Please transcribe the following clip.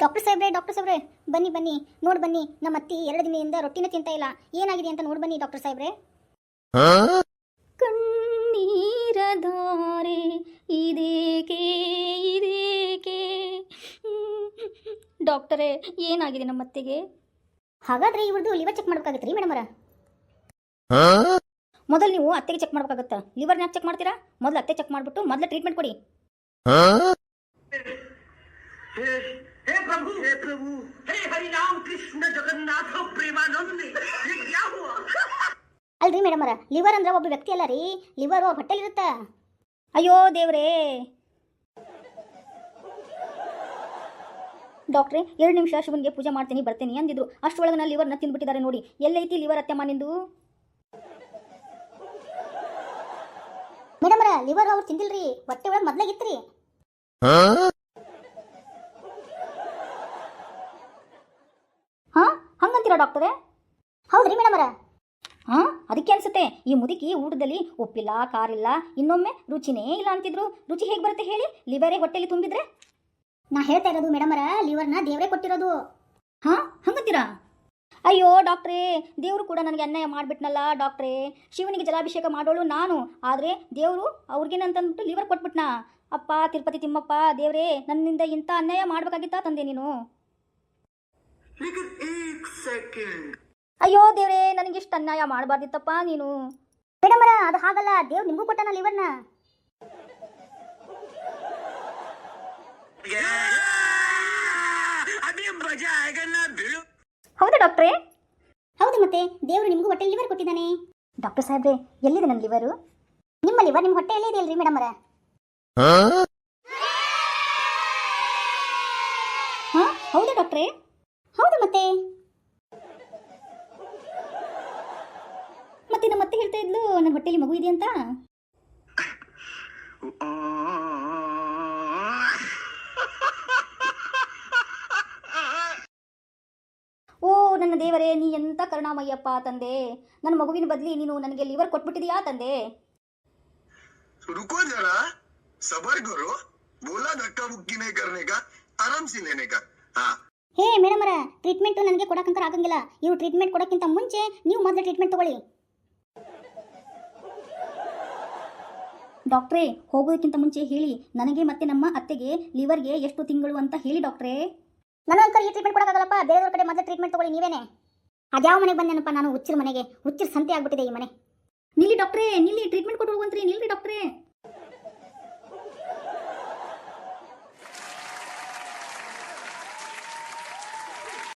Doctor ಸಾಹೇಬ್ರೆ doctor ಸಾಹೇಬ್ರೆ, ಬನ್ನಿ ಬನ್ನಿ, ನೋಡಿ ಬನ್ನಿ, ನಮ್ಮ ಅತ್ತಿ ಎರಡು ದಿನದಿಂದ ರೊಟ್ಟಿನ ತಿಂತ ಇಲ್ಲ. ಏನಾಗಿದೆ ಅಂತ ನೋಡಿ ಬನ್ನಿ, ಡಾಕ್ಟರ್ ಸಾಹೇಬ್ರೆ. ಕಣ್ಣೀರ ಧಾರೆ, ಇದೇಕೆ ಇದೇಕೆ? ಡಾಕ್ಟರೇ, ಏನಾಗಿದೆ ನಮ್ಮ ಅತ್ತೆಗೆ? ಹಾಗಾದ್ರೆ ಇವ್ರದ್ದು ಲಿವರ್ ಚೆಕ್ ಮಾಡ್ಬೇಕಾಗತ್ತೆ ರೀ ಮೇಡಮರ ಮೊದಲು ನೀವು ಅತ್ತೆಗೆ ಚೆಕ್ ಮಾಡ್ಬೇಕಾಗತ್ತೆ? ಲಿವರ್ನ ಚೆಕ್ ಮಾಡ್ತೀರಾ? ಮೊದಲು ಅತ್ತೆ ಚೆಕ್ ಮಾಡ್ಬಿಟ್ಟು ಮೊದಲು ಟ್ರೀಟ್ಮೆಂಟ್ ಕೊಡಿ. हे हे प्रभु हे प्रभु हे हरि राम कृष्ण जगन्नाथ प्रेमानंद ये क्या हुआ ಅಲ್ರಿ ಮೇಡಮರ ಲಿವರ್ ಅಂದ್ರೆ ಒಬ್ಬ ವ್ಯಕ್ತಿ ಅಲ್ಲ ರೀ ಲಿವರು ಹೊಟ್ಟೆಲಿ ಇರುತ್ತ ಅಯ್ಯೋ ದೇವ್ರೇ ಡಾಕ್ಟ್ರೆ ಎರಡು ನಿಮಿಷ ಶಿವನಿಗೆ ಪೂಜೆ ಮಾಡ್ತೀನಿ ಬರ್ತೀನಿ ಅಂದಿದ್ರು ಅಷ್ಟರೊಳಗೆ ನಾನು ಲಿವರ್ನ ತಿಂದ್ಬಿಟ್ಟಿದ್ದಾರೆ ನೋಡಿ ಎಲ್ಲೈತಿ ಲಿವರ್ ಅತ್ತೆಮ್ಮ ನಿಂದು ಮೇಡಮರ ಲಿವರ್ ಅವ್ರು ತಿಂದಿಲ್ರಿ ಹೊಟ್ಟೆ ಒಳಗೆ ಮೊದ್ಲಾಗಿತ್ರಿ ಹೇಳ್ತೀರಾ ಡಾಕ್ಟರೇ ಹೌದ್ರಿ ಮೇಡಮರ ಹಾಂ ಅದಕ್ಕೆ ಅನ್ಸುತ್ತೆ ಈ ಮುದುಕಿ ಊಟದಲ್ಲಿ ಉಪ್ಪಿಲ್ಲ ಕಾರಿಲ್ಲ ಇನ್ನೊಮ್ಮೆ ರುಚಿನೇ ಇಲ್ಲ ಅಂತಿದ್ರು. ರುಚಿ ಹೇಗೆ ಬರುತ್ತೆ ಹೇಳಿ? ಲಿವರೇ ಹೊಟ್ಟೆಲಿ ತುಂಬಿದ್ರೆ? ನಾ ಹೇಳ್ತಾ ಇರೋದು ಮೇಡಮರ ಲಿವರ್ನ ದೇವರೇ ಕೊಟ್ಟಿರೋದು. ಹಾಂ ಹಂಗಂತೀರಾ? ಅಯ್ಯೋ ಡಾಕ್ಟ್ರೇ ದೇವರು ಕೂಡ ನನಗೆ ಅನ್ಯಾಯ ಮಾಡಿಬಿಟ್ನಲ್ಲ ಡಾಕ್ಟ್ರೇ ಶಿವನಿಗೆ ಜಲಾಭಿಷೇಕ ಮಾಡೋಳು ನಾನು ಆದರೆ ದೇವರು ಅವ್ರಿಗೇನಂತಂದ್ಬಿಟ್ಟು ಲಿವರ್ ಕೊಟ್ಬಿಟ್ನಾ? ಅಪ್ಪ ತಿರುಪತಿ ತಿಮ್ಮಪ್ಪ ದೇವರೇ ನನ್ನಿಂದ ಇಂಥ ಅನ್ಯಾಯ ಮಾಡಬೇಕಾಗಿತ್ತಾ ತಂದೆ ನೀನು? ಅಯ್ಯೋ ದೇವ್ರೇ ನನಗೆ ಇಷ್ಟು ಅನ್ಯಾಯ ಮಾಡಬಾರ್ದಿತ್ತಪ್ಪ ನೀನು. ಮೇಡಮರ ಅದು ಹಾಗಲ್ಲ. ದೇವ್ ನಿಮಗೂ ಕೊಟ್ಟನ ಲಿವರ್ನ. ಹೌದಾ ಡಾಕ್ಟ್ರೇ? ಹೌದು ಮತ್ತೆ ದೇವರು ನಿಮಗೂ ಹೊಟ್ಟೆ ಲಿವರ್ ಕೊಟ್ಟಿದ್ದಾನೆ. ಡಾಕ್ಟರ್ ಸಾಹೇಬ್ರೆ ಎಲ್ಲಿದೆ ನನ್ನ ಲಿವರು? ನಿಮ್ಮ ಲಿವರ್ ನಿಮ್ಮ ಹೊಟ್ಟೆ ಎಲ್ಲಿದೆ ಅಲ್ರಿ ಮೇಡಮರ ಹೌದಾ ಡಾಕ್ಟ್ರೇ? ಹೌದು ಮತ್ತೆ ಮತ್ತೆ ನಮ್ಮ ಮತ್ತೆ ಹೇಳ್ತಾ ಇದ್ಲು ನನ್ನ ಹೊಟ್ಟೆಲಿ ಮಗು ಇದೆ ಅಂತ ಓ ನನ್ನ ದೇವರೇ ನೀ ಎಂತ ಕರುಣಾಮಯ್ಯಪ್ಪ ತಂದೆ ನನ್ನ ಮಗುವಿನ ಬದಲಿ ನೀನು ನನಗೆ ಲಿವರ್ ಕೊಟ್ಬಿಟ್ಟಿದೀಯಾ ತಂದೆ रुको जरा सबर करो बोला धक्का मुक्की नहीं करने का आराम से लेने का हाँ ಹೇ ಮೇಡಮರ ಟ್ರೀಟ್ಮೆಂಟ್ ನನಗೆ ಕೊಡಕಂತ ಆಗಂಗಿಲ್ಲ. ನೀವು ಟ್ರೀಟ್ಮೆಂಟ್ ಕೊಡೋಕ್ಕಿಂತ ಮುಂಚೆ ನೀವು ಮೊದಲು ಟ್ರೀಟ್ಮೆಂಟ್ ತಗೊಳ್ಳಿ. ಡಾಕ್ಟ್ರೇ ಹೋಗೋದಕ್ಕಿಂತ ಮುಂಚೆ ಹೇಳಿ. ನನಗೆ ಮತ್ತೆ ನಮ್ಮ ಅತ್ತೆಗೆ ಲಿವರ್ಗೆ ಎಷ್ಟು ತಿಂಗಳು ಅಂತ ಹೇಳಿ ಡಾಕ್ಟ್ರೇ. ನಾನು ಈ ಟ್ರೀಟ್ಮೆಂಟ್ ಕೊಡೋಕ್ಕಾಗಲ್ಲಪ್ಪ. ಬೇರೆಯವ್ರ ಕಡೆ ಮೊದಲು ಟ್ರೀಟ್ಮೆಂಟ್ ತಗೊಳ್ಳಿ ನೀವೇನೆ. ಅದ್ಯಾವ ಮನೆಗೆ ಬಂದೇನಪ್ಪ ನಾನು ಹುಚ್ಚಿರ ಮನೆಗೆ. ಹುಚ್ಚಿರ ಸಂತೆ ಆಗ್ಬಿಟ್ಟಿದೆ ಈ ಮನೆ. ನಿಲ್ಲಿ ಡಾಕ್ಟ್ರೇ ನಿಲ್ಲಿ ಟ್ರೀಟ್ಮೆಂಟ್ ಕೊಟ್ಟು ಹೋಗುವಂತ್ರಿ ನಿಲ್ರಿ ಡಾಕ್ಟ್ರೇ.